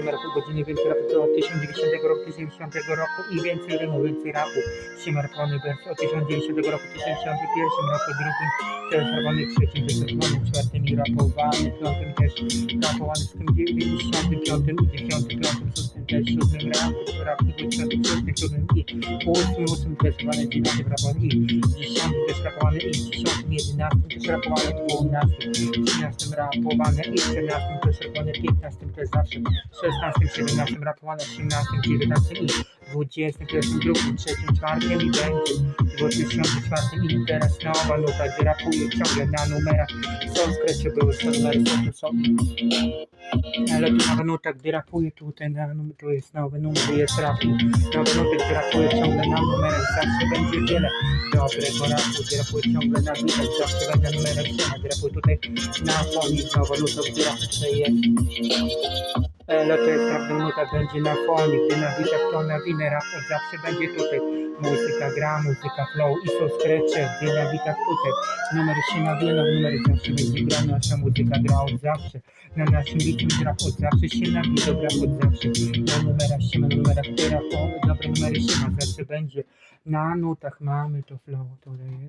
numerów u godziny, więcej rapów od 1090 roku, 1090 roku i więcej rymu, więcej rapów. Siemarpony bez od 1090 roku, 1091 roku, drugim rapowany, trzecim rapowany, czwartym i rapowany, piątym też rapowany, z tym 95 i 95, szóstym też siódmym dziesiątym, szóstym, siódmym i ósmym, ósmym też rapowany, dziewiątym rapowany i dziesiątym też rapowany i dziesiątym, jedenastym też rapowany, dwunastym, trzynastym rapowany i czternastym też rapowany, piętnastym też zawsze, szesnastym, siedemnastym rapowany, osiemnastym, dziewiętnastym i dwudziestym, pierwszym, drugim, trzecim, czwartym i będzie dwudziestym czwartym i teraz nowa nuta, gdzie rapuje ciągle na numerach, są w skrecie były są numery, są tu są. Ale tu nowa nuta, gdy rapuje tutaj na tu jest nowy numer, jest rap i nowa nuta, gdy rapuje ciągle na numerach, zawsze będzie wiele dobrego rapu, gdy rapuje ciągle na bitach, zawsze będzie numerek siema, na rap jest. Ale to jest prawda, nuta będzie na fonie, gdy na bitach to na winę, rap zawsze będzie tutaj. Muzyka gra, muzyka flow i są skrecze, gdy na bitach tutaj. Numer się nawija, numer zawsze będzie gra, nasza muzyka gra od zawsze. Na naszym bicie od zawsze się nawija, gra od zawsze. Na numerach się ma, na numerach gra, dobre numery się ma, zawsze będzie. Na nutach mamy to flow, które jest.